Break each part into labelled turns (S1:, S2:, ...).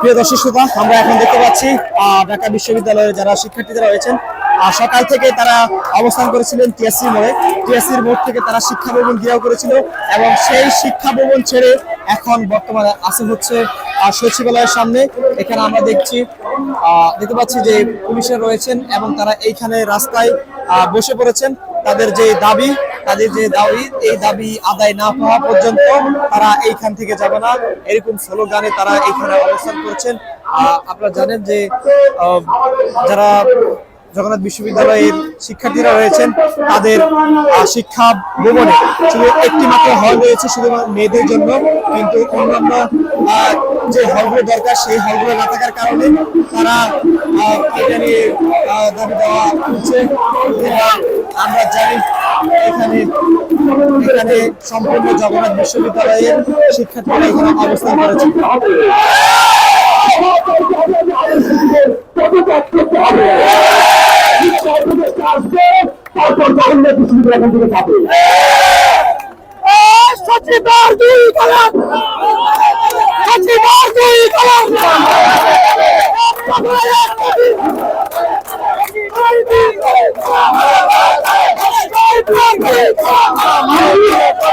S1: প্রিয় দর্শক শ্রোতা, আমরা এখন দেখতে পাচ্ছি ঢাকা বিশ্ববিদ্যালয়ের যারা শিক্ষার্থীরা রয়েছেন সকাল থেকে তারা অবস্থান করেছিলেন টিএসসি মোড়ে। টিএসসির মোড় থেকে তারা শিক্ষা ভবন ঘেরাও করেছিল এবং সেই শিক্ষা ভবন ছেড়ে এখন বর্তমানে আসে হচ্ছে সচিবালয়ের সামনে। এখানে আমরা দেখছি দেখতে পাচ্ছি যে পুলিশের রয়েছেন এবং তারা এইখানে রাস্তায় বসে পড়েছেন। তাদের যে দাবি তাদের যে দাবি, এই দাবি আদায় না হওয়া পর্যন্ত তারা এইখান থেকে যাবে না। এরকম স্লোগানে তারা এইখানে অবস্থান করছেন। আপনারা জানেন যে যারা জগন্নাথ বিশ্ববিদ্যালয়ের শিক্ষার্থীরা রয়েছেন, তাদের শিক্ষা ভবনে শুধু একটি মাত্র হল রয়েছে শুধু মেয়েদের জন্য। কিন্তু অন্যান্য যে হলগুলো দরকার, সেই হলগুলো না থাকার কারণে তারা এটা নিয়ে দাবি দেওয়া হচ্ছে। আমরা জানি এখানে এখানে সম্পূর্ণ জগন্নাথ বিশ্ববিদ্যালয়ের শিক্ষার্থীরা এখানে অবস্থান করেছে।
S2: তারপর জগন্নাথ বিশ্ববিদ্যালয় এখান থেকে যাবে
S3: সচিবার দুই কলম সচিবার দুই কলম
S2: আশি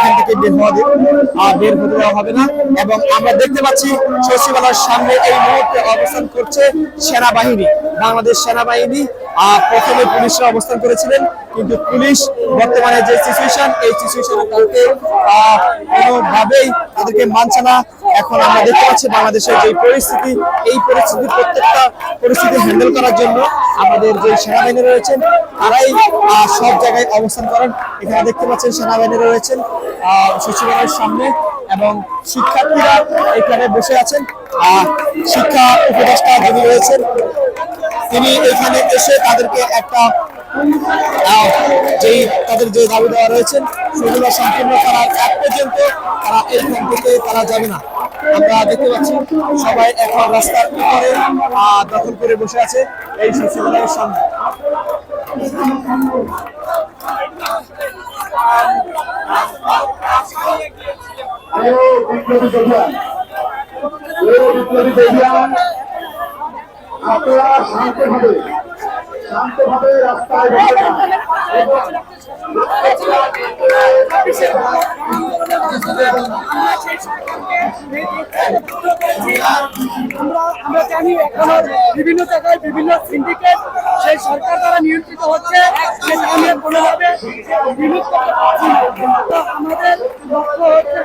S2: এখান থেকে বের
S1: হওয়া বের হতে দেওয়া হবে না। এবং আমরা দেখতে পাচ্ছি সচিবালয়ের সামনে এই মুহূর্তে অবস্থান করছে সেনাবাহিনী। বাংলাদেশ সেনাবাহিনী প্রথমে পুলিশরা অবস্থান করেছিলেন কিন্তু পুলিশ বর্তমানে যে সিচুয়েশন এই সিচুয়েশনে আহ, কোনোভাবেই তাদেরকে মানছে না। এখন আমরা দেখতে পাচ্ছি বাংলাদেশের যে পরিস্থিতি এই পরিস্থিতি প্রত্যেকটা পরিস্থিতি হ্যান্ডেল করার জন্য আমাদের যে সেনাবাহিনী রয়েছেন তারাই সব জায়গায় অবস্থান করেন। এখানে দেখতে পাচ্ছেন সেনাবাহিনী রয়েছেন সচিবালয়ের সামনে এবং শিক্ষার্থীরা এখানে বসে আছেন। শিক্ষা উপদেষ্টা যিনি রয়েছেন তিনি এখানে এসে তাদেরকে একটা যেই তাদের যে দাবি দেওয়া রয়েছেন সেগুলো সম্পূর্ণ করার এক পর্যন্ত তারা এইখান থেকে তারা যাবে না। আমরা দেখতে পাচ্ছি সবাই এখন রাস্তার উপরে দখল করে বসে আছে এই সচিবালয়ের সামনে।
S2: বিপ্লবী বিপ্লবী আপনারা
S3: বিভিন্ন জায়গায় বিভিন্ন সিন্ডিকেট সেই সরকার দ্বারা নিয়ন্ত্রিত হচ্ছে। আমাদের লক্ষ্য হচ্ছে